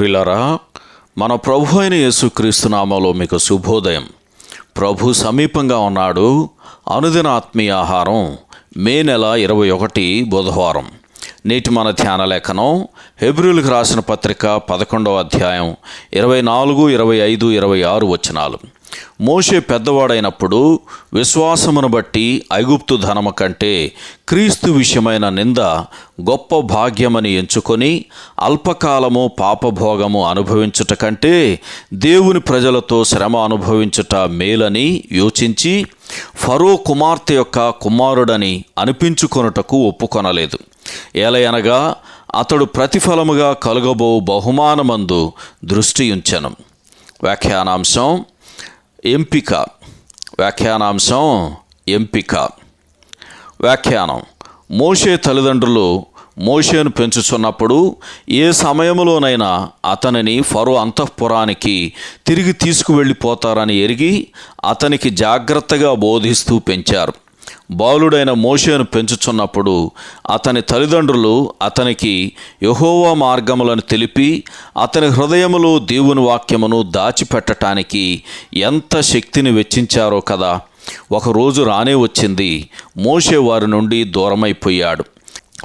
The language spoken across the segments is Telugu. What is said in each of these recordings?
ప్రిలరా మన ప్రభు అయిన యేసుక్రీస్తునామలో మీకు శుభోదయం. ప్రభు సమీపంగా ఉన్నాడు. అనుదిన ఆత్మీయ ఆహారం మే నెల ఇరవై ఒకటి బుధవారం. నేటి మన ధ్యాన లేఖనం హెబ్రిల్కి రాసిన పత్రిక పదకొండవ అధ్యాయం ఇరవై నాలుగు ఇరవై ఐదు ఇరవై ఆరు వచనాలు. మోషే పెద్దవాడైనప్పుడు విశ్వాసమును బట్టి ఐగుప్తు ధనము కంటే క్రీస్తు విషయమైన నింద గొప్ప భాగ్యమని ఎంచుకొని అల్పకాలము పాపభోగము అనుభవించుట కంటే దేవుని ప్రజలతో శ్రమ అనుభవించుట మేలని యోచించి ఫరో కుమార్తె యొక్క కుమారుడని అనిపించుకొనుటకు ఒప్పుకొనలేదు. ఏలయనగా అతడు ప్రతిఫలముగా కలుగబో బహుమానమందు దృష్టి ఉంచను. వ్యాఖ్యానాంశం ఎంపిక. వ్యాఖ్యానాంశం ఎంపిక. వ్యాఖ్యానం. మోషే తల్లిదండ్రులు మోషేను పెంచుచున్నప్పుడు ఏ సమయంలోనైనా అతనిని ఫరో అంతఃపురానికి తిరిగి తీసుకువెళ్ళిపోతారని ఎరిగి అతనికి జాగ్రత్తగా బోధిస్తూ పెంచారు. బాలుడైన మోషేను పెంచుచున్నప్పుడు అతని తల్లిదండ్రులు అతనికి యహోవా మార్గములను తెలిపి అతని హృదయములో దేవుని వాక్యమును దాచిపెట్టటానికి ఎంత శక్తిని వెచ్చించారో కదా. ఒకరోజు రానే వచ్చింది. మోషే వారి నుండి దూరమైపోయాడు.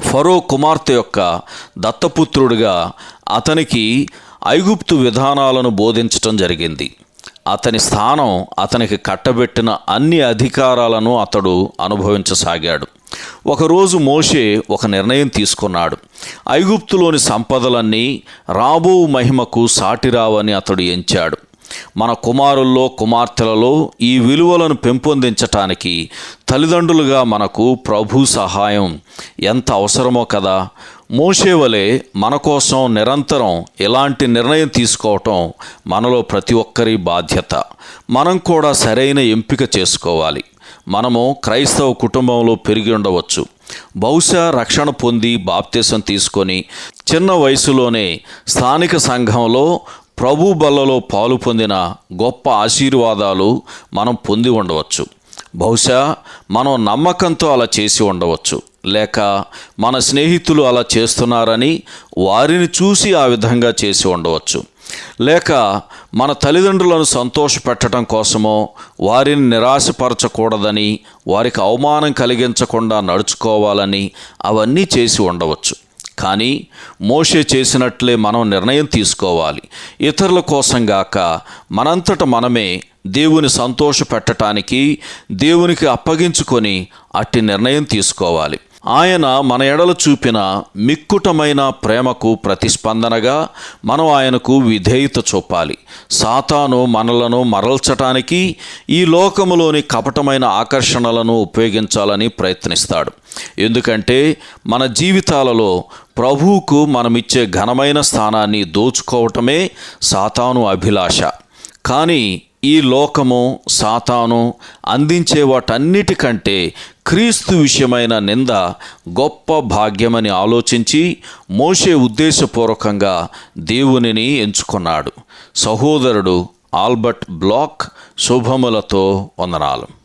ఫరో కుమార్తె యొక్క దత్తపుత్రుడిగా అతనికి ఐగుప్తు విధానాలను బోధించటం జరిగింది. అతని స్థానం అతనికి కట్టబెట్టిన అన్ని అధికారాలను అతడు అనుభవించసాగాడు. ఒకరోజు మోషే ఒక నిర్ణయం తీసుకున్నాడు. ఐగుప్తులోని సంపదలన్నీ రాబో మహిమకు సాటిరావని అతడు ఎంచాడు. మన కుమారుల్లో కుమార్తెలలో ఈ విలువలను పెంపొందించటానికి తల్లిదండ్రులుగా మనకు ప్రభు సహాయం ఎంత అవసరమో కదా. మోసేవలే మన కోసం నిరంతరం ఇలాంటి నిర్ణయం తీసుకోవటం మనలో ప్రతి ఒక్కరి బాధ్యత. మనం కూడా సరైన ఎంపిక చేసుకోవాలి. మనము క్రైస్తవ కుటుంబంలో పెరిగి ఉండవచ్చు. బహుశా రక్షణ పొంది బాప్తీసం తీసుకొని చిన్న వయసులోనే స్థానిక సంఘంలో ప్రభు బల్లలో పాలు పొందిన గొప్ప ఆశీర్వాదాలు మనం పొంది ఉండవచ్చు. బహుశా మనం నమ్మకంతో అలా చేసి ఉండవచ్చు. లేక మన స్నేహితులు అలా చేస్తున్నారని వారిని చూసి ఆ విధంగా చేసి ఉండవచ్చు. లేక మన తల్లిదండ్రులను సంతోషపెట్టడం కోసమో వారిని నిరాశపరచకూడదని వారికి అవమానం కలిగించకుండా నడుచుకోవాలని అవన్నీ చేసి ఉండవచ్చు. కానీ మోషే చేసినట్లే మనం నిర్ణయం తీసుకోవాలి. ఇతరుల కోసం గాక మనంతట మనమే దేవుని సంతోష పెట్టడానికి దేవునికి అప్పగించుకొని అట్టి నిర్ణయం తీసుకోవాలి. ఆయన మన ఎడలు చూపిన మిక్కుటమైన ప్రేమకు ప్రతిస్పందనగా మనం ఆయనకు విధేయత చూపాలి. సాతాను మనలను మరల్చటానికి ఈ లోకములోని కపటమైన ఆకర్షణలను ఉపయోగించాలని ప్రయత్నిస్తాడు. ఎందుకంటే మన జీవితాలలో ప్రభువుకు మనమిచ్చే ఘనమైన స్థానాన్ని దోచుకోవటమే సాతాను అభిలాష. కానీ ఈ లోకము సాతాను అందించే వాటన్నిటికంటే క్రీస్తు విషయమైన నింద గొప్ప భాగ్యమని ఆలోచించి మోషే ఉద్దేశపూర్వకంగా దేవునిని ఎంచుకున్నాడు. సహోదరుడు ఆల్బర్ట్ బ్లాక్ శుభములతో వందనాలు.